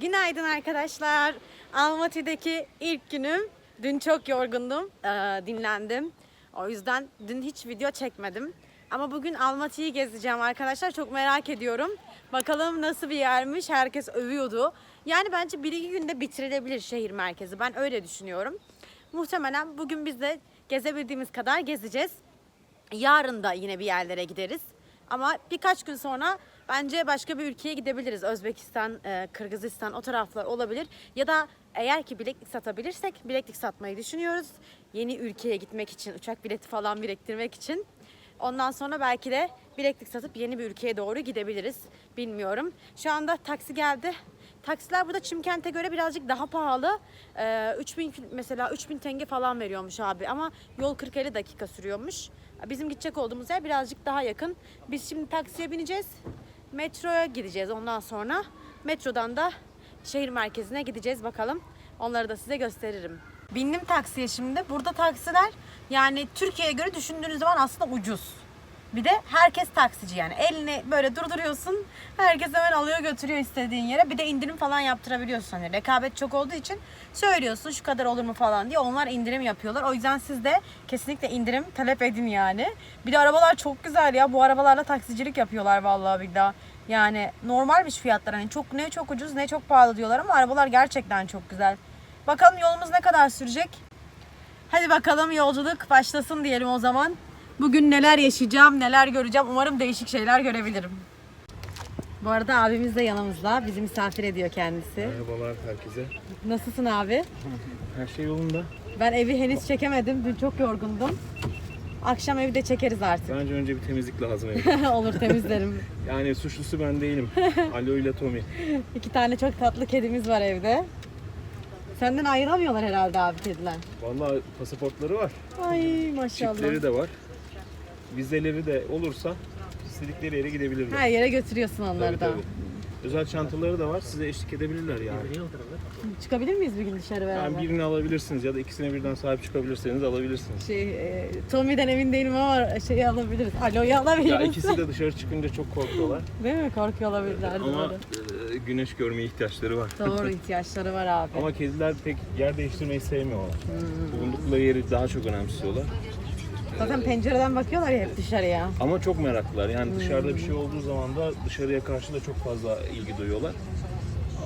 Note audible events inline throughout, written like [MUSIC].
Günaydın arkadaşlar. Almaty'deki ilk günüm. Dün çok yorgundum. Ee, dinlendim. O yüzden dün hiç video çekmedim. Ama bugün Almaty'yi gezeceğim arkadaşlar. Çok merak ediyorum. Bakalım nasıl bir yermiş. Herkes övüyordu. Yani bence bir iki günde bitirilebilir şehir merkezi. Ben öyle düşünüyorum. Muhtemelen bugün biz de gezebildiğimiz kadar gezeceğiz. Yarın da yine bir yerlere gideriz. Ama birkaç gün sonra bence başka bir ülkeye gidebiliriz. Özbekistan, e, Kırgızistan o taraflar olabilir. Ya da eğer ki bileklik satabilirsek bileklik satmayı düşünüyoruz. Yeni ülkeye gitmek için, uçak bileti falan biriktirmek için. Ondan sonra belki de bileklik satıp yeni bir ülkeye doğru gidebiliriz. Bilmiyorum. Şu anda taksi geldi. Taksiler burada Çimkent'e göre birazcık daha pahalı. Ee, 3000 kil- mesela 3000 tenge falan veriyormuş abi ama yol 40-50 dakika sürüyormuş. Bizim gidecek olduğumuz yer birazcık daha yakın. Biz şimdi taksiye bineceğiz. Metroya gideceğiz ondan sonra. Metrodan da şehir merkezine gideceğiz bakalım. Onları da size gösteririm. Bindim taksiye şimdi. Burada taksiler yani Türkiye'ye göre düşündüğünüz zaman aslında ucuz. Bir de herkes taksici yani. Elini böyle durduruyorsun. Herkes hemen alıyor götürüyor istediğin yere. Bir de indirim falan yaptırabiliyorsun. Hani rekabet çok olduğu için söylüyorsun şu kadar olur mu falan diye. Onlar indirim yapıyorlar. O yüzden siz de kesinlikle indirim talep edin yani. Bir de arabalar çok güzel ya. Bu arabalarla taksicilik yapıyorlar vallahi billahi. Yani normalmiş fiyatlar. Hani çok ne çok ucuz ne çok pahalı diyorlar ama arabalar gerçekten çok güzel. Bakalım yolumuz ne kadar sürecek? Hadi bakalım yolculuk başlasın diyelim o zaman. Bugün neler yaşayacağım, neler göreceğim. Umarım değişik şeyler görebilirim. Bu arada abimiz de yanımızda. Bizi misafir ediyor kendisi. Merhabalar herkese. Nasılsın abi? Her şey yolunda. Ben evi henüz çekemedim. Dün çok yorgundum. Akşam evi de çekeriz artık. Bence önce bir temizlik lazım evde. [LAUGHS] Olur temizlerim. Yani suçlusu ben değilim. [LAUGHS] Alo ile Tommy. İki tane çok tatlı kedimiz var evde. Senden ayıramıyorlar herhalde abi kediler. Vallahi pasaportları var. Ay maşallah. Çipleri de var. Vizeleri de olursa istedikleri yere gidebilirler. Her yere götürüyorsun onları Tabii, da. tabii. Özel çantaları da var. Size eşlik edebilirler yani. Çıkabilir miyiz bir gün dışarı beraber? Yani birini alabilirsiniz ya da ikisine birden sahip çıkabilirseniz alabilirsiniz. Şey, e, Tommy'den emin değilim ama şeyi alabiliriz. Aloe'yu alabiliriz. Ya ikisi de dışarı çıkınca çok korkuyorlar. Değil mi? Korkuyor olabilirler. Ama Doğru. e, güneş görmeye ihtiyaçları var. Doğru ihtiyaçları var abi. Ama kediler pek yer değiştirmeyi sevmiyorlar. Bulundukları yeri daha çok önemsiyorlar. Zaten pencereden bakıyorlar ya hep dışarıya. Ama çok meraklılar. Yani dışarıda bir şey olduğu zaman da dışarıya karşı da çok fazla ilgi duyuyorlar.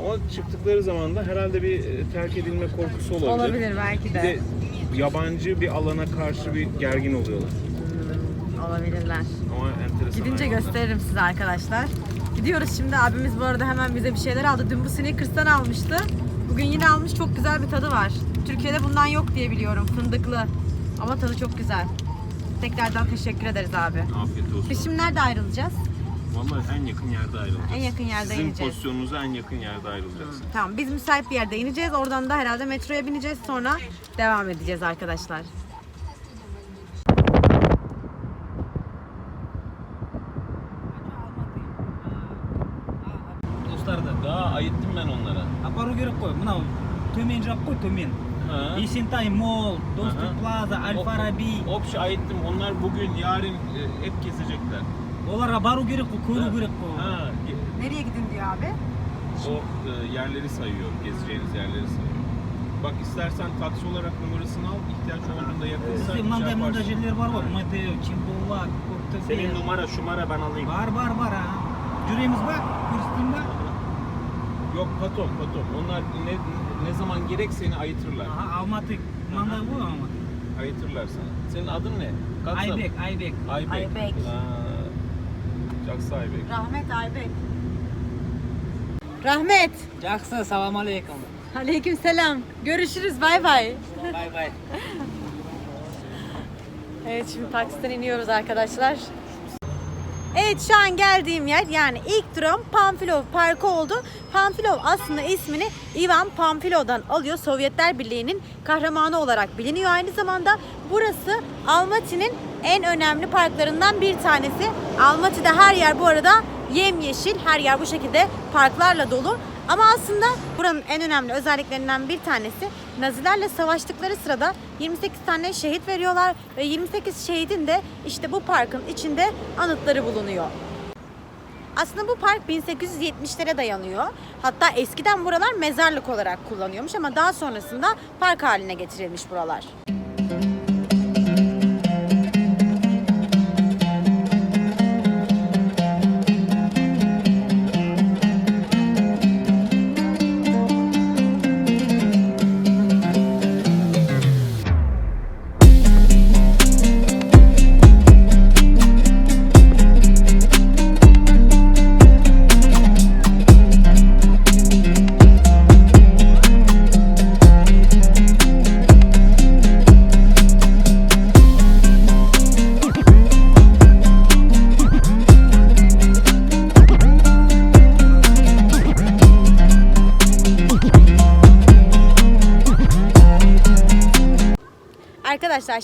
Ama çıktıkları zaman da herhalde bir e, terk edilme korkusu olabilir. Olabilir belki Bir de. de yabancı bir alana karşı bir gergin oluyorlar. Olabilirler. Ama enteresan. Gidince hayvanlar. gösteririm size arkadaşlar. Gidiyoruz şimdi. Abimiz bu arada hemen bize bir şeyler aldı. Dün bu Snickers'tan almıştı. Bugün yine almış. Çok güzel bir tadı var. Türkiye'de bundan yok diye biliyorum. Fındıklı. Ama tadı çok güzel Tekrardan teşekkür ederiz abi. Afiyet olsun. Biz şimdi nerede ayrılacağız? Vallahi en yakın yerde ayrılacağız. En yakın yerde Sizin ineceğiz. pozisyonunuza en yakın yerde ayrılacaksınız. Tamam biz müsait bir yerde ineceğiz. Oradan da herhalde metroya bineceğiz. Sonra devam edeceğiz arkadaşlar. достар да Daha ayıttım ben onlara. апару керек қой мынау төмен жақ қой төмен Aha. Esintai Mall, Dostu Plaza, Al Farabi. Opşa aittim. Onlar bugün, yarın e, hep gezecekler. Onlara baru gerek bu, kuyruğu gerek bu. Nereye gidin diyor abi? O e, yerleri sayıyor, gezeceğiniz yerleri sayıyor. Bak istersen taksi olarak numarasını al, ihtiyaç olduğunda yakınsa Bizim şey manda manda yaparsın. yerler var var. Mateo, Kimbolla, Koktepe. Senin numara, şumara ben alayım. Var var var ha. Cüreğimiz bak, Kürstin bak. Yok, paton, paton. Onlar ne, ne zaman gerek seni ayıtırlar. Aha, almatık. Manda bu almatık. Ayıtırlar sana. Senin adın ne? Katsam. Aybek, Aybek. Aybek. Aybek. Caksı Aybek. Rahmet Aybek. Rahmet. Caksı, selam aleyküm. Aleyküm selam. Görüşürüz, bay bay. Bay bay. evet, şimdi taksiden iniyoruz arkadaşlar. Evet şu an geldiğim yer yani ilk durum Pamfilov Parkı oldu. Pamfilov aslında ismini Ivan Pamfilov'dan alıyor. Sovyetler Birliği'nin kahramanı olarak biliniyor. Aynı zamanda burası Almaty'nin en önemli parklarından bir tanesi. Almaty'de her yer bu arada yemyeşil. Her yer bu şekilde parklarla dolu. Ama aslında buranın en önemli özelliklerinden bir tanesi Nazilerle savaştıkları sırada 28 tane şehit veriyorlar ve 28 şehidin de işte bu parkın içinde anıtları bulunuyor. Aslında bu park 1870'lere dayanıyor. Hatta eskiden buralar mezarlık olarak kullanıyormuş ama daha sonrasında park haline getirilmiş buralar. Arkadaşlar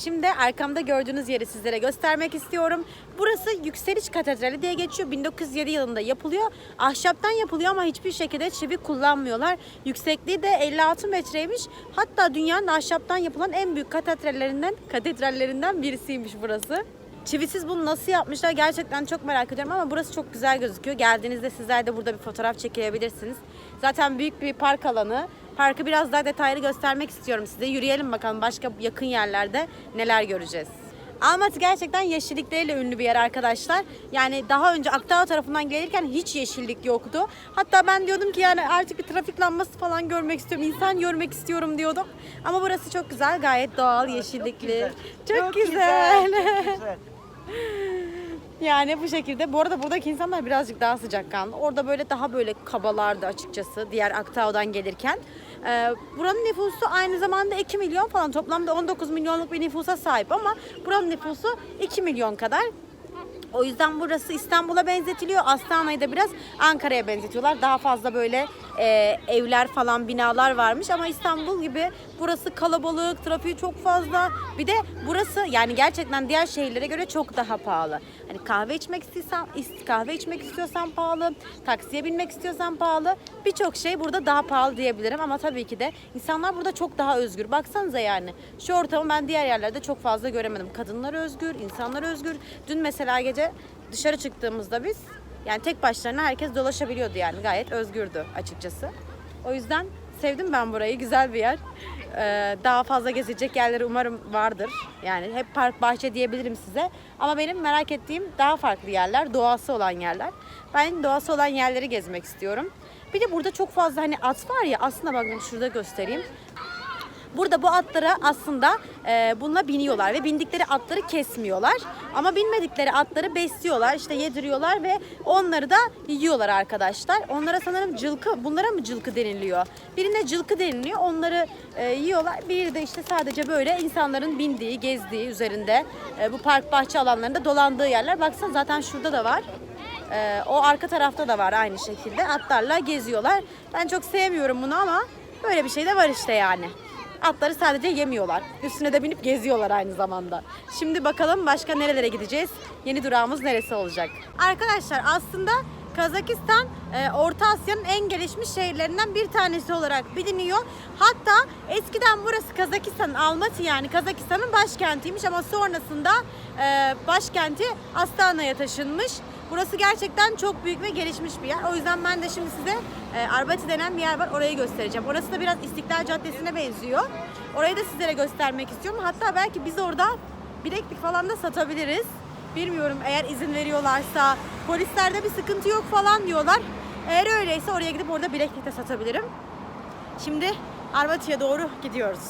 şimdi arkamda gördüğünüz yeri sizlere göstermek istiyorum. Burası Yükseliş Katedrali diye geçiyor. 1907 yılında yapılıyor. Ahşaptan yapılıyor ama hiçbir şekilde çivi kullanmıyorlar. Yüksekliği de 56 metreymiş. Hatta dünyanın ahşaptan yapılan en büyük katedrallerinden, katedrallerinden birisiymiş burası. Çivisiz bunu nasıl yapmışlar gerçekten çok merak ediyorum ama burası çok güzel gözüküyor. Geldiğinizde sizler de burada bir fotoğraf çekebilirsiniz. Zaten büyük bir park alanı. Parkı biraz daha detaylı göstermek istiyorum size. Yürüyelim bakalım başka yakın yerlerde neler göreceğiz. Almatı gerçekten yeşillikleriyle ünlü bir yer arkadaşlar. Yani daha önce Akdağ tarafından gelirken hiç yeşillik yoktu. Hatta ben diyordum ki yani artık bir trafik lambası falan görmek istiyorum, insan görmek istiyorum diyordum. Ama burası çok güzel, gayet doğal, yeşillikli. Çok, güzel. [LAUGHS] Yani bu şekilde. Bu arada buradaki insanlar birazcık daha sıcakkanlı. Orada böyle daha böyle kabalardı açıkçası diğer Aktao'dan gelirken. Ee, buranın nüfusu aynı zamanda 2 milyon falan. Toplamda 19 milyonluk bir nüfusa sahip ama buranın nüfusu 2 milyon kadar. O yüzden burası İstanbul'a benzetiliyor. Astana'yı da biraz Ankara'ya benzetiyorlar. Daha fazla böyle e, evler falan binalar varmış ama İstanbul gibi burası kalabalık, trafiği çok fazla. Bir de burası yani gerçekten diğer şehirlere göre çok daha pahalı. Hani kahve içmek istiyorsan, is- kahve içmek istiyorsan pahalı, taksiye binmek istiyorsan pahalı. Birçok şey burada daha pahalı diyebilirim ama tabii ki de insanlar burada çok daha özgür. Baksanıza yani. Şu ortamı ben diğer yerlerde çok fazla göremedim. Kadınlar özgür, insanlar özgür. Dün mesela gece dışarı çıktığımızda biz yani tek başlarına herkes dolaşabiliyordu yani gayet özgürdü açıkçası. O yüzden sevdim ben burayı güzel bir yer. Ee, daha fazla gezecek yerleri umarım vardır. Yani hep park bahçe diyebilirim size. Ama benim merak ettiğim daha farklı yerler, doğası olan yerler. Ben doğası olan yerleri gezmek istiyorum. Bir de burada çok fazla hani at var ya aslında bakın şurada göstereyim. Burada bu atlara aslında e, bununla biniyorlar ve bindikleri atları kesmiyorlar. Ama binmedikleri atları besliyorlar, işte yediriyorlar ve onları da yiyorlar arkadaşlar. Onlara sanırım cılkı, bunlara mı cılkı deniliyor? Birine cılkı deniliyor, onları e, yiyorlar. Biri de işte sadece böyle insanların bindiği, gezdiği üzerinde e, bu park bahçe alanlarında dolandığı yerler. Baksana zaten şurada da var. Ee, o arka tarafta da var aynı şekilde. Atlarla geziyorlar. Ben çok sevmiyorum bunu ama böyle bir şey de var işte yani. Atları sadece yemiyorlar. Üstüne de binip geziyorlar aynı zamanda. Şimdi bakalım başka nerelere gideceğiz? Yeni durağımız neresi olacak? Arkadaşlar aslında Kazakistan e, Orta Asya'nın en gelişmiş şehirlerinden bir tanesi olarak biliniyor. Hatta eskiden burası Kazakistan'ın Almaty yani Kazakistan'ın başkentiymiş ama sonrasında e, başkenti Astana'ya taşınmış. Burası gerçekten çok büyük ve gelişmiş bir yer. O yüzden ben de şimdi size e, Arbatı denen bir yer var. Orayı göstereceğim. Orası da biraz İstiklal Caddesi'ne benziyor. Orayı da sizlere göstermek istiyorum. Hatta belki biz orada bileklik falan da satabiliriz. Bilmiyorum eğer izin veriyorlarsa. Polislerde bir sıkıntı yok falan diyorlar. Eğer öyleyse oraya gidip orada bileklik de satabilirim. Şimdi Arbatı'ya doğru gidiyoruz.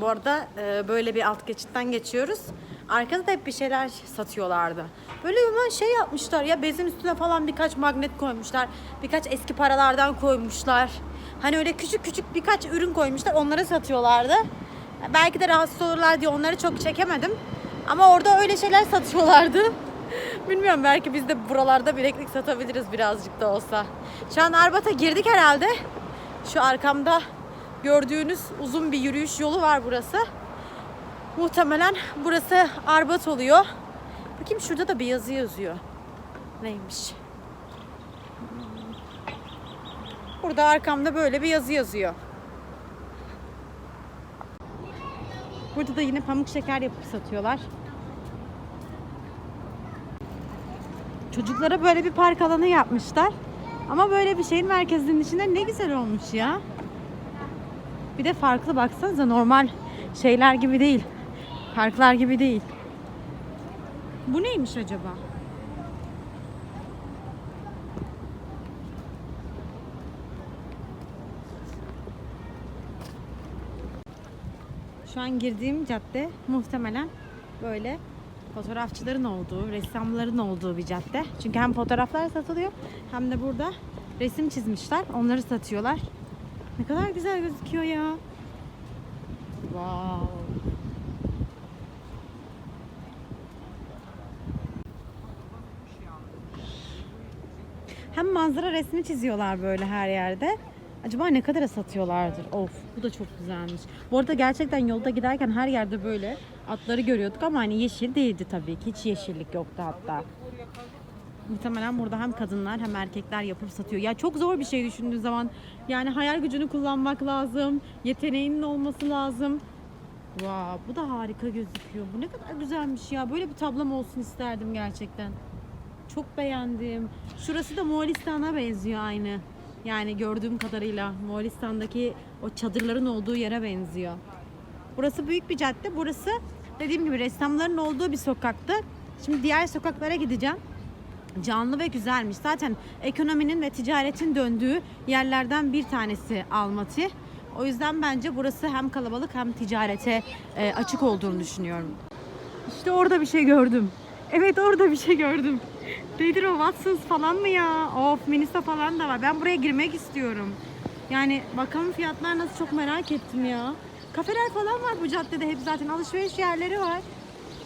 Bu arada e, böyle bir alt geçitten geçiyoruz. Arkada da hep bir şeyler satıyorlardı. Böyle hemen şey yapmışlar ya bezin üstüne falan birkaç magnet koymuşlar. Birkaç eski paralardan koymuşlar. Hani öyle küçük küçük birkaç ürün koymuşlar. Onları satıyorlardı. Belki de rahatsız olurlar diye onları çok çekemedim. Ama orada öyle şeyler satıyorlardı. [LAUGHS] Bilmiyorum belki biz de buralarda bileklik satabiliriz birazcık da olsa. Şu an Arbat'a girdik herhalde. Şu arkamda gördüğünüz uzun bir yürüyüş yolu var burası. Muhtemelen burası Arbat oluyor. Bakayım şurada da bir yazı yazıyor. Neymiş? Burada arkamda böyle bir yazı yazıyor. Burada da yine pamuk şeker yapıp satıyorlar. Çocuklara böyle bir park alanı yapmışlar. Ama böyle bir şeyin merkezinin içinde ne güzel olmuş ya. Bir de farklı baksanıza normal şeyler gibi değil. Parklar gibi değil. Bu neymiş acaba? Şu an girdiğim cadde muhtemelen böyle fotoğrafçıların olduğu, ressamların olduğu bir cadde. Çünkü hem fotoğraflar satılıyor hem de burada resim çizmişler. Onları satıyorlar. Ne kadar güzel gözüküyor ya. Wow. Hem manzara resmi çiziyorlar böyle her yerde. Acaba ne kadara satıyorlardır? Of bu da çok güzelmiş. Bu arada gerçekten yolda giderken her yerde böyle atları görüyorduk ama hani yeşil değildi tabii ki. Hiç yeşillik yoktu hatta. Muhtemelen burada hem kadınlar hem erkekler yapıp satıyor. Ya çok zor bir şey düşündüğün zaman. Yani hayal gücünü kullanmak lazım. Yeteneğinin olması lazım. Wow, bu da harika gözüküyor. Bu ne kadar güzelmiş ya. Böyle bir tablom olsun isterdim gerçekten. Çok beğendim. Şurası da Moğolistan'a benziyor aynı. Yani gördüğüm kadarıyla Moğolistan'daki o çadırların olduğu yere benziyor. Burası büyük bir cadde. Burası dediğim gibi ressamların olduğu bir sokaktı. Şimdi diğer sokaklara gideceğim. Canlı ve güzelmiş. Zaten ekonominin ve ticaretin döndüğü yerlerden bir tanesi Almaty. O yüzden bence burası hem kalabalık hem ticarete e, açık olduğunu düşünüyorum. İşte orada bir şey gördüm. Evet orada bir şey gördüm. Nedir o Watsons falan mı ya? Of Minisa falan da var. Ben buraya girmek istiyorum. Yani bakalım fiyatlar nasıl çok merak ettim ya. Kafeler falan var bu caddede hep zaten alışveriş yerleri var.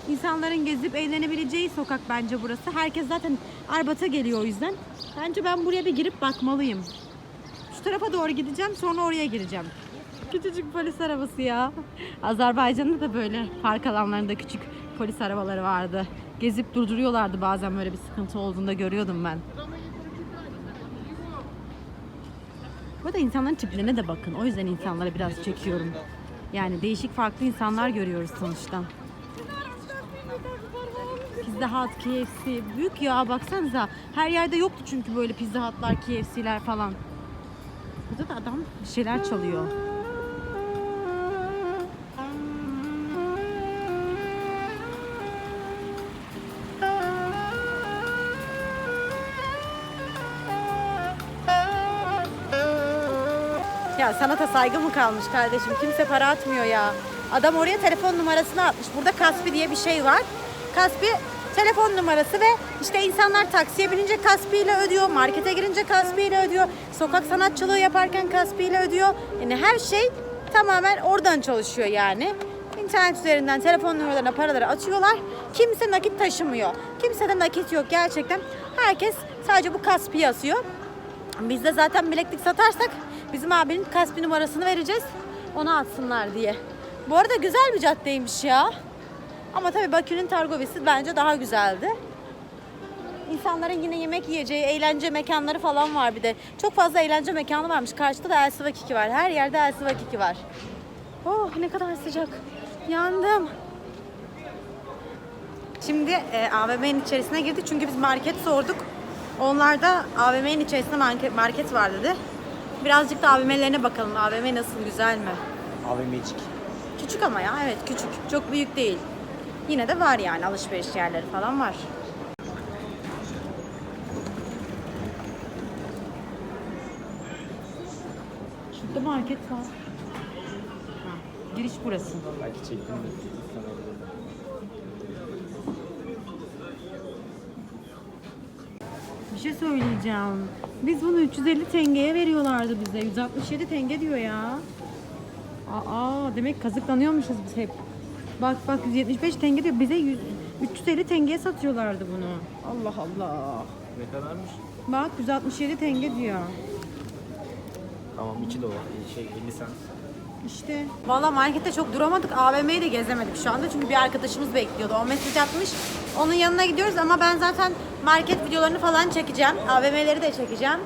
İnsanların gezip eğlenebileceği sokak bence burası. Herkes zaten Arbat'a geliyor o yüzden. Bence ben buraya bir girip bakmalıyım. Şu tarafa doğru gideceğim sonra oraya gireceğim. Küçücük polis arabası ya. Azerbaycan'da da böyle park alanlarında küçük polis arabaları vardı. Gezip durduruyorlardı bazen böyle bir sıkıntı olduğunda görüyordum ben. Bu arada insanların tiplerine de bakın. O yüzden insanlara biraz çekiyorum. Yani değişik farklı insanlar görüyoruz sonuçta. Pizza Hut, KFC. Büyük ya baksanıza. Her yerde yoktu çünkü böyle Pizza Hut'lar, KFC'ler falan. Burada da adam bir şeyler çalıyor. Ya sanata saygı mı kalmış kardeşim? Kimse para atmıyor ya. Adam oraya telefon numarasını atmış. Burada Kaspi diye bir şey var. Kaspi telefon numarası ve işte insanlar taksiye binince Kaspi ile ödüyor. Markete girince Kaspi ile ödüyor. Sokak sanatçılığı yaparken Kaspi ile ödüyor. Yani her şey tamamen oradan çalışıyor yani. İnternet üzerinden telefon numaralarına paraları atıyorlar. Kimse nakit taşımıyor. Kimse de nakit yok gerçekten. Herkes sadece bu Kaspi'yi asıyor. Biz de zaten bileklik satarsak bizim abinin Kaspi numarasını vereceğiz. Ona atsınlar diye. Bu arada güzel bir caddeymiş ya. Ama tabii Bakü'nün Targovisi bence daha güzeldi. İnsanların yine yemek yiyeceği, eğlence mekanları falan var bir de. Çok fazla eğlence mekanı varmış. Karşıda da Elsi Vakiki var. Her yerde Elsi Vakiki var. Oh ne kadar sıcak. Yandım. Şimdi e, AVM'nin içerisine girdik çünkü biz market sorduk. Onlar da AVM'nin içerisinde market, market var dedi. Birazcık da AVM'lerine bakalım. AVM nasıl, güzel mi? AVM'cik. Küçük ama ya, evet küçük. Çok büyük değil. Yine de var yani alışveriş yerleri falan var. Şurada market var. Ha, giriş burası. Belki çektim. Bir şey söyleyeceğim. Biz bunu 350 tengeye veriyorlardı bize. 167 tenge diyor ya. Aa demek kazıklanıyormuşuz biz hep. Bak bak 175 tenge diyor. Bize 100, 350 tengeye satıyorlardı bunu. Allah Allah. Ne kadarmış? Bak 167 tenge diyor. Tamam 2 dolar. Şey 50 cent. İşte. Valla markette çok duramadık. AVM'yi de gezemedik şu anda. Çünkü bir arkadaşımız bekliyordu. O mesaj atmış. Onun yanına gidiyoruz ama ben zaten market videolarını falan çekeceğim. AVM'leri de çekeceğim.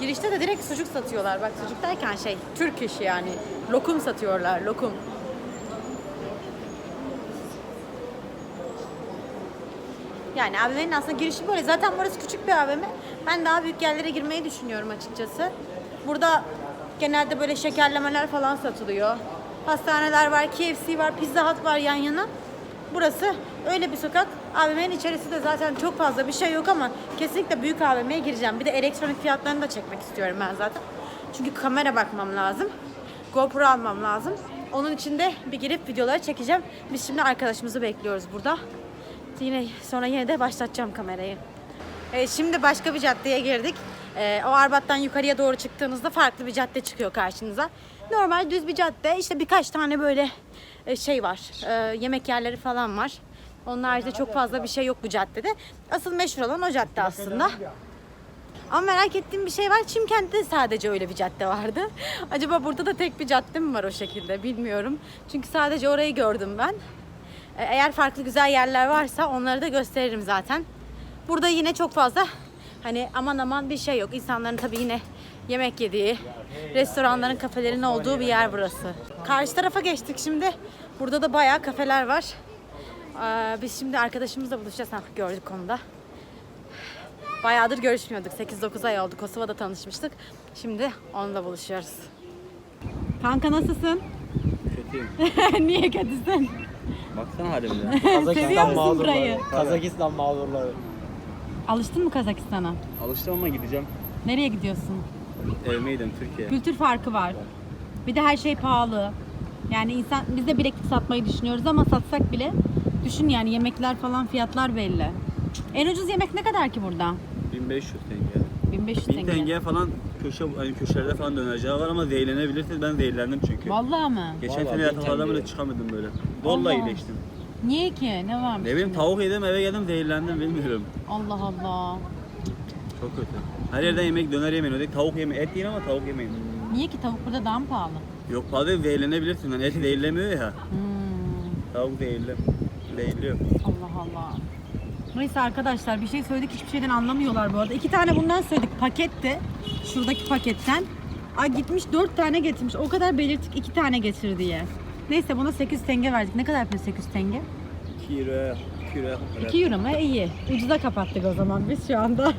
Girişte de direkt sucuk satıyorlar. Bak sucuk derken şey Türk işi yani. Lokum satıyorlar. Lokum. Yani AVM'nin aslında girişi böyle. Zaten burası küçük bir AVM. Ben daha büyük yerlere girmeyi düşünüyorum açıkçası. Burada genelde böyle şekerlemeler falan satılıyor. Hastaneler var, KFC var, Pizza Hut var yan yana. Burası öyle bir sokak. AVM'nin içerisi de zaten çok fazla bir şey yok ama kesinlikle büyük AVM'ye gireceğim. Bir de elektronik fiyatlarını da çekmek istiyorum ben zaten. Çünkü kamera bakmam lazım. GoPro almam lazım. Onun için de bir girip videoları çekeceğim. Biz şimdi arkadaşımızı bekliyoruz burada. Yine sonra yine de başlatacağım kamerayı. Evet, şimdi başka bir caddeye girdik. Ee, o Arbat'tan yukarıya doğru çıktığınızda farklı bir cadde çıkıyor karşınıza. Normal düz bir cadde. İşte birkaç tane böyle e, şey var. e, yemek yerleri falan var. Onun haricinde çok fazla bir şey yok bu caddede. Asıl meşhur olan o cadde aslında. Ama merak ettiğim bir şey var. Çimkent'te sadece öyle bir cadde vardı. Acaba burada da tek bir cadde mi var o şekilde bilmiyorum. Çünkü sadece orayı gördüm ben. E, Eğer farklı güzel yerler varsa onları da gösteririm zaten. Burada yine çok fazla hani aman aman bir şey yok. İnsanların tabii yine yemek yediği, restoranların, kafelerin olduğu bir yer burası. Karşı tarafa geçtik şimdi. Burada da bayağı kafeler var. Ee, Biz şimdi arkadaşımızla buluşacağız. Ha, gördük onu da. Bayağıdır görüşmüyorduk. 8-9 ay oldu. Kosova'da tanışmıştık. Şimdi onunla buluşuyoruz. Kanka nasılsın? Kötüyüm. [LAUGHS] Niye kötüsün? Baksana halimde. [LAUGHS] Seviyor musun burayı? Kazakistan mağdurları. Alıştın mı Kazakistan'a? Alıştım ama gideceğim. Nereye gidiyorsun? Evime gidelim Türkiye. Kültür farkı var. Bir de her şey pahalı. Yani insan biz de bileklik satmayı düşünüyoruz ama satsak bile düşün yani yemekler falan fiyatlar belli. En ucuz yemek ne kadar ki burada? 1500 tenge. 1500 1000 tenge. falan köşe hani köşelerde falan dönerci var ama zehirlenebilirsiniz. Ben zehirlendim çünkü. Vallahi mı? Geçen Vallahi sene bin tenge. bile çıkamadım böyle. Dolla Allah. iyileştim. Niye ki? Ne varmış? Ne bileyim içinde? tavuk yedim eve geldim zehirlendim bilmiyorum. Allah Allah. Çok kötü. Her yerden yemek döner yemeyin. Öyle tavuk yemeyin. Et yiyin ama tavuk yemeyin. Niye ki tavuk burada daha mı pahalı? Yok fazla zehirlenebilirsin. Yani et zehirlemiyor ya. Hmm, Tavuk zehirli. Zehirliyor. Allah Allah. Neyse arkadaşlar bir şey söyledik hiçbir şeyden anlamıyorlar bu arada. İki tane bundan söyledik paketti. Şuradaki paketten. Ay gitmiş dört tane getirmiş. O kadar belirttik iki tane getir diye. Neyse buna 8 tenge verdik. Ne kadar yapıyor 8 tenge? 2 euro, 2 euro. 2 euro mu? İyi. Ucuza kapattık o zaman biz şu anda.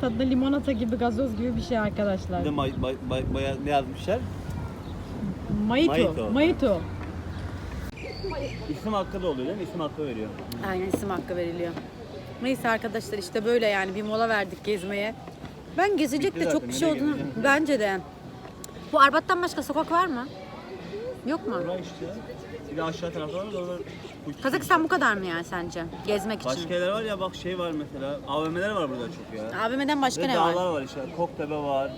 Tadı limonata gibi, gazoz gibi bir şey arkadaşlar. Bir de may, bay, bay, baya- ne yazmışlar? Mojito. Mojito. Mojito. İsim hakkı da oluyor değil mi? İsim hakkı veriyor. Aynen isim hakkı veriliyor. Neyse arkadaşlar işte böyle yani bir mola verdik gezmeye. Ben gezecek Bitti de çok zaten, bir şey nereye olduğunu bence de. Bu Arbat'tan başka sokak var mı? Yok mu? Burası işte. Bir de aşağı tarafta var da orada Kazakistan bu kadar mı yani sence? Gezmek için. Başka yerler var ya bak şey var mesela. AVM'ler var burada çok ya. AVM'den başka Ve ne dağlar var? var işte. Koktepe var.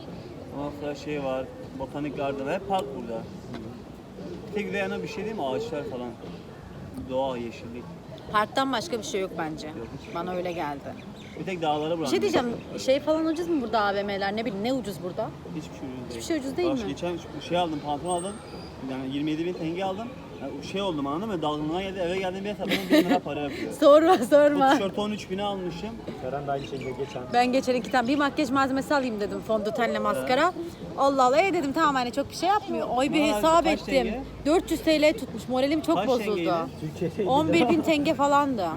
Ondan sonra şey var. Botanik garden. Hep park burada. Bir tek güzel yanı bir şey değil mi? Ağaçlar falan. Doğa, yeşillik. Parktan başka bir şey yok bence. Yok, Bana öyle geldi. Bir tek dağlara Bir bırak. şey diyeceğim. Şey falan ucuz mu burada AVM'ler? Ne bileyim ne ucuz burada? Hiçbir şey ucuz değil. Hiçbir şey ucuz değil Bak, mi? Geçen şey aldım, pantolon aldım. Yani 27 bin tenge aldım. Yani şey oldum anladın mı? Dalgınlığa geldi. Eve geldim bir hesaplamam 1000 lira para yapıyor. [LAUGHS] Sorma Bu sorma. tişörtü 13 bine almışım. Seren de aynı şekilde geçen. Ben geçen iki tane bir makyaj malzemesi alayım dedim fondötenle maskara. Allah Allah e dedim tamam hani çok bir şey yapmıyor. Oy bir hesap kaç ettim. tenge? 400 TL tutmuş. Moralim çok Kaç bozuldu. tengeydi? Türkiye'de 11 bin tenge falandı. Ha.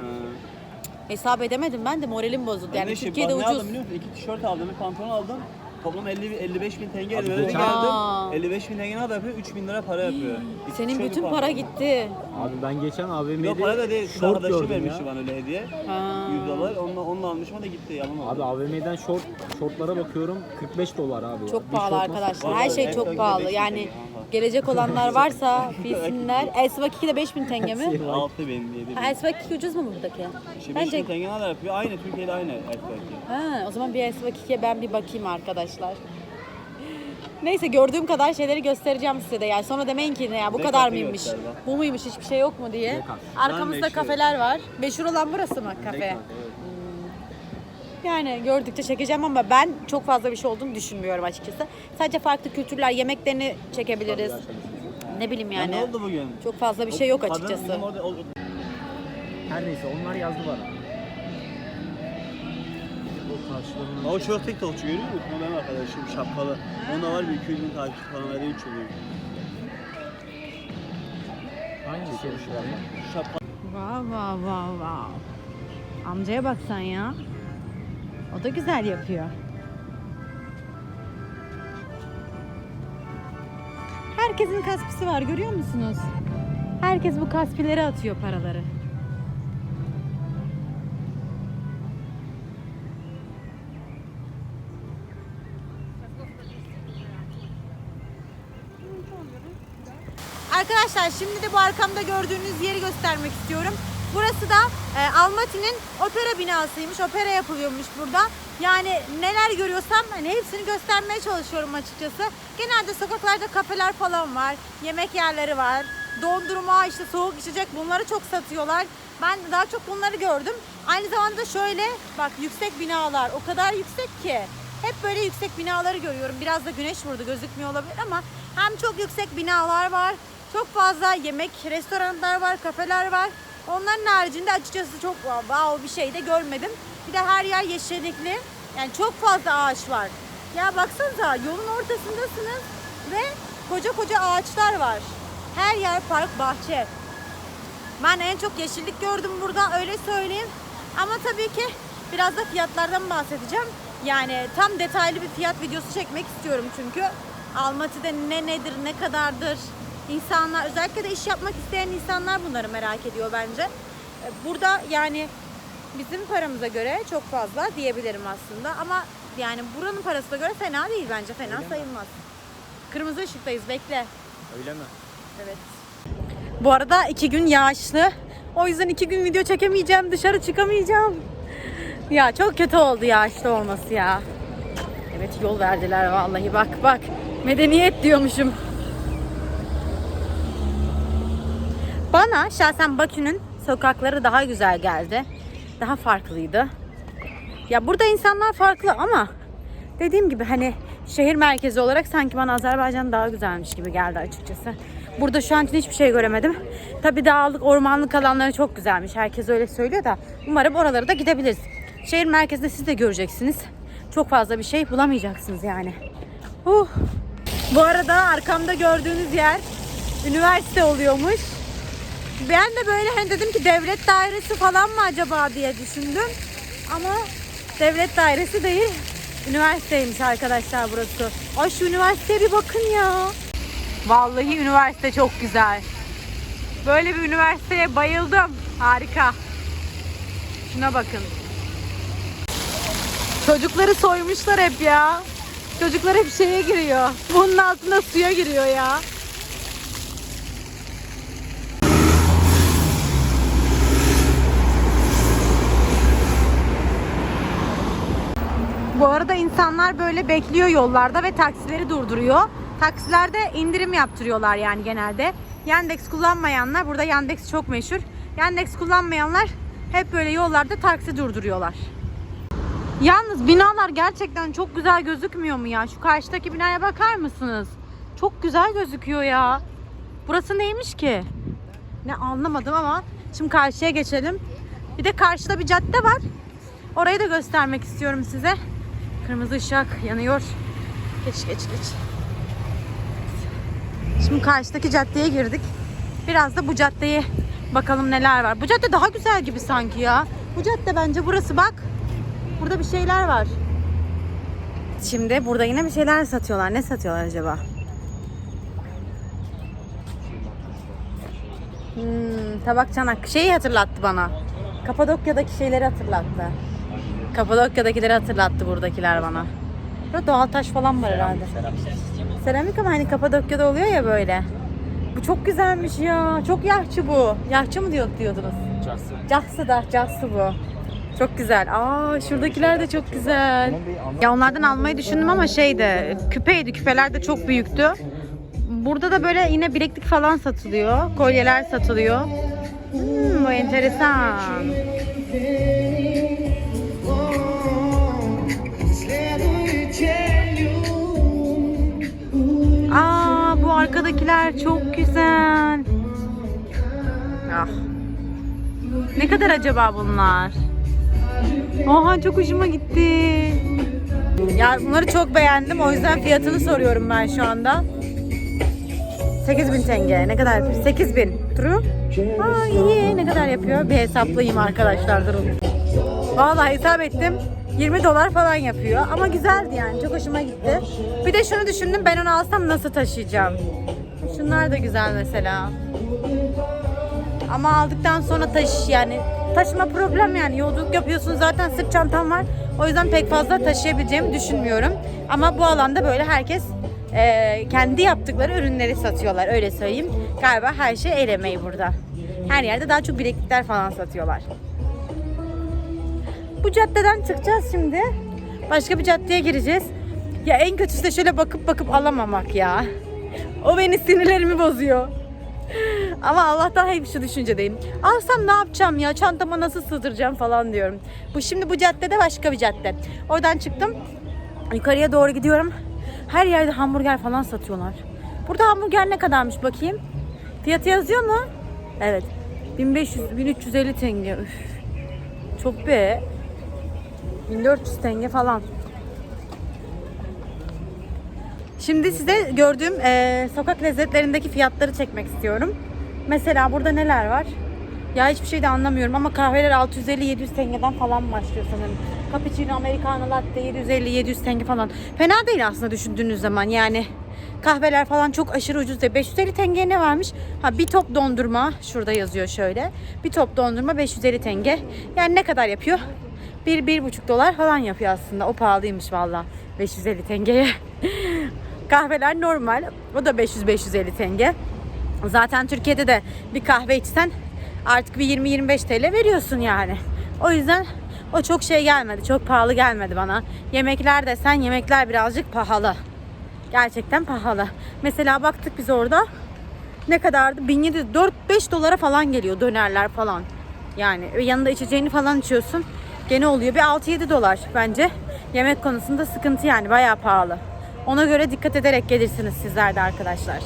Hesap edemedim ben de moralim bozuldu. Yani şey, Türkiye'de ucuz. aldım biliyor musun? İki tişört aldım, bir pantolon aldım. Toplam 50 55 bin tenge Abi eve geçen- Aa. geldim. 55 bin tenge ne kadar yapıyor? 3 bin lira para yapıyor. İki Senin bütün para gitti. Abi ben geçen AVM'de Yok para da değil. Kız şort arkadaşım gördüm vermişti ya. bana öyle hediye. Ha. 100 dolar. Onunla, onunla almışım o da gitti. Yalan oldu. Abi AVM'den şort şortlara bakıyorum 45 dolar abi. Çok Bir pahalı şort nasıl- arkadaşlar. Vallahi Her şey en çok son pahalı. 5000 Yani tenge, gelecek olanlar [LAUGHS] varsa bilsinler. Elsivaki de 5000 tenge mi? [LAUGHS] 6 bin, 7 bin. Ha, Elsivaki ucuz mu buradaki? 5 Bence bin tenge ne kadar yapıyor? Aynı Türkiye'de aynı erkek. Ha, o zaman bir Esvaki'ye ben bir bakayım arkadaşlar. Neyse gördüğüm kadar şeyleri göstereceğim size de. Yani sonra demeyin ki ne ya bu Dekat'ı kadar mıymış? göster. Bu muymuş? Hiçbir şey yok mu diye. Arkamızda meşhur. kafeler var. Meşhur olan burası mı kafe? Evet. Yani gördükçe çekeceğim ama ben çok fazla bir şey olduğunu düşünmüyorum açıkçası. Sadece farklı kültürler, yemeklerini çekebiliriz. Ne bileyim Ya yani. ne oldu bugün? Çok fazla bir şey yok Kadın açıkçası. bizim orada- o- Her neyse onlar yazdı bana. O karşılarına O çok TikTokçu görüyor musun? O benim arkadaşım şapkalı. Onda var bir 200 bin takipçi falan öyle 3 oluyor. hangi şey Şapka Vav vav vav vav. Amcaya baksan ya. O da güzel yapıyor. Herkesin kaspisi var görüyor musunuz? Herkes bu kaspilere atıyor paraları. Arkadaşlar şimdi de bu arkamda gördüğünüz yeri göstermek istiyorum. Burası da e, Almaty'nin opera binasıymış. Opera yapılıyormuş burada. Yani neler görüyorsam hani hepsini göstermeye çalışıyorum açıkçası. Genelde sokaklarda kafeler falan var. Yemek yerleri var. Dondurma, işte soğuk içecek bunları çok satıyorlar. Ben daha çok bunları gördüm. Aynı zamanda şöyle bak yüksek binalar o kadar yüksek ki. Hep böyle yüksek binaları görüyorum. Biraz da güneş vurdu gözükmüyor olabilir ama hem çok yüksek binalar var. Çok fazla yemek, restoranlar var, kafeler var. Onların haricinde açıkçası çok wow bir şey de görmedim. Bir de her yer yeşillikli. Yani çok fazla ağaç var. Ya baksanıza yolun ortasındasınız ve koca koca ağaçlar var. Her yer park, bahçe. Ben en çok yeşillik gördüm burada öyle söyleyeyim. Ama tabii ki biraz da fiyatlardan bahsedeceğim. Yani tam detaylı bir fiyat videosu çekmek istiyorum çünkü. Almaty'de ne nedir, ne kadardır? İnsanlar, özellikle de iş yapmak isteyen insanlar bunları merak ediyor bence. E, Burada yani bizim paramıza göre çok fazla diyebilirim aslında. Ama yani buranın parasına göre fena değil bence. Fena sayılmaz. Kırmızı ışıktayız bekle. Öyle mi? Evet. Bu arada iki gün yağışlı. O yüzden iki gün video çekemeyeceğim. Dışarı çıkamayacağım. Ya çok kötü oldu yağışlı olması ya. Evet yol verdiler vallahi. Bak bak. Medeniyet diyormuşum. Bana şahsen Bakü'nün sokakları daha güzel geldi. Daha farklıydı. Ya burada insanlar farklı ama dediğim gibi hani şehir merkezi olarak sanki bana Azerbaycan daha güzelmiş gibi geldi açıkçası. Burada şu an için hiçbir şey göremedim. Tabii dağlık, ormanlık alanları çok güzelmiş. Herkes öyle söylüyor da umarım oralara da gidebiliriz. Şehir merkezinde siz de göreceksiniz. Çok fazla bir şey bulamayacaksınız yani. Uh. Bu arada arkamda gördüğünüz yer üniversite oluyormuş. Ben de böyle hani dedim ki devlet dairesi falan mı acaba diye düşündüm. Ama devlet dairesi değil. Üniversiteymiş arkadaşlar burası. Ay şu üniversiteye bir bakın ya. Vallahi üniversite çok güzel. Böyle bir üniversiteye bayıldım. Harika. Şuna bakın. Çocukları soymuşlar hep ya. Çocuklar hep şeye giriyor. Bunun altında suya giriyor ya. Bu arada insanlar böyle bekliyor yollarda ve taksileri durduruyor. Taksilerde indirim yaptırıyorlar yani genelde. Yandex kullanmayanlar, burada Yandex çok meşhur. Yandex kullanmayanlar hep böyle yollarda taksi durduruyorlar. Yalnız binalar gerçekten çok güzel gözükmüyor mu ya? Şu karşıdaki binaya bakar mısınız? Çok güzel gözüküyor ya. Burası neymiş ki? Ne anlamadım ama şimdi karşıya geçelim. Bir de karşıda bir cadde var. Orayı da göstermek istiyorum size. Kırmızı ışık yanıyor. Geç geç geç. Şimdi karşıdaki caddeye girdik. Biraz da bu caddeye bakalım neler var. Bu cadde daha güzel gibi sanki ya. Bu cadde bence burası bak. Burada bir şeyler var. Şimdi burada yine bir şeyler satıyorlar. Ne satıyorlar acaba? Hmm, tabak çanak. Şeyi hatırlattı bana. Kapadokya'daki şeyleri hatırlattı. Kapadokya'dakileri hatırlattı buradakiler bana. Burada doğal taş falan var herhalde. Seramik ama hani Kapadokya'da oluyor ya böyle. Bu çok güzelmiş ya. Çok yahçı bu. Yahçı mı diyor, diyordunuz? Cahsı. Cahsı da, cahsı bu. Çok güzel. Aa şuradakiler de çok güzel. Ya onlardan almayı düşündüm ama şeydi, küpeydi. Küpeler de çok büyüktü. Burada da böyle yine bileklik falan satılıyor. Kolyeler satılıyor. Hmm, bu enteresan. Aa bu arkadakiler çok güzel. Ah. Ne kadar acaba bunlar? Oha çok hoşuma gitti. Ya bunları çok beğendim. O yüzden fiyatını soruyorum ben şu anda. 8000 tenge. Ne kadar yapıyor? 8000. True. Aa iyi. Ne kadar yapıyor? Bir hesaplayayım arkadaşlar durun. Vallahi hesap ettim. 20 dolar falan yapıyor. Ama güzeldi yani. Çok hoşuma gitti. Bir de şunu düşündüm. Ben onu alsam nasıl taşıyacağım? Şunlar da güzel mesela. Ama aldıktan sonra taş yani taşıma problem yani yolculuk yapıyorsun zaten sırt çantam var. O yüzden pek fazla taşıyabileceğimi düşünmüyorum. Ama bu alanda böyle herkes e, kendi yaptıkları ürünleri satıyorlar öyle söyleyeyim. Galiba her şey el emeği burada. Her yerde daha çok bileklikler falan satıyorlar. Bu caddeden çıkacağız şimdi. Başka bir caddeye gireceğiz. Ya en kötüsü de şöyle bakıp bakıp alamamak ya. O beni sinirlerimi bozuyor. Ama Allah'tan hep şu düşüncedeyim. Alsam ne yapacağım ya? Çantama nasıl sığdıracağım falan diyorum. Bu şimdi bu caddede başka bir cadde. Oradan çıktım. Yukarıya doğru gidiyorum. Her yerde hamburger falan satıyorlar. Burada hamburger ne kadarmış bakayım? Fiyatı yazıyor mu? Evet. 1500 1350 tenge. Üf. Çok be. 1400 tenge falan. Şimdi size gördüğüm eee, sokak lezzetlerindeki fiyatları çekmek istiyorum. Mesela burada neler var? Ya hiçbir şey de anlamıyorum ama kahveler 650-700 tengeden falan başlıyor sanırım. Cappuccino, Americano, latte 750-700 tenge falan. Fena değil aslında düşündüğünüz zaman yani. Kahveler falan çok aşırı ucuz değil. 550 tengeye ne varmış? Ha bir top dondurma şurada yazıyor şöyle. Bir top dondurma 550 tenge. Yani ne kadar yapıyor? 1-1,5 dolar falan yapıyor aslında. O pahalıymış valla. 550 tengeye. [LAUGHS] Kahveler normal. O da 500-550 tenge. Zaten Türkiye'de de bir kahve içsen artık bir 20-25 TL veriyorsun yani. O yüzden o çok şey gelmedi. Çok pahalı gelmedi bana. Yemekler desen yemekler birazcık pahalı. Gerçekten pahalı. Mesela baktık biz orada ne kadardı? 1700 4-5 dolara falan geliyor dönerler falan. Yani yanında içeceğini falan içiyorsun. Gene oluyor bir 6-7 dolar bence. Yemek konusunda sıkıntı yani bayağı pahalı. Ona göre dikkat ederek gelirsiniz sizler de arkadaşlar.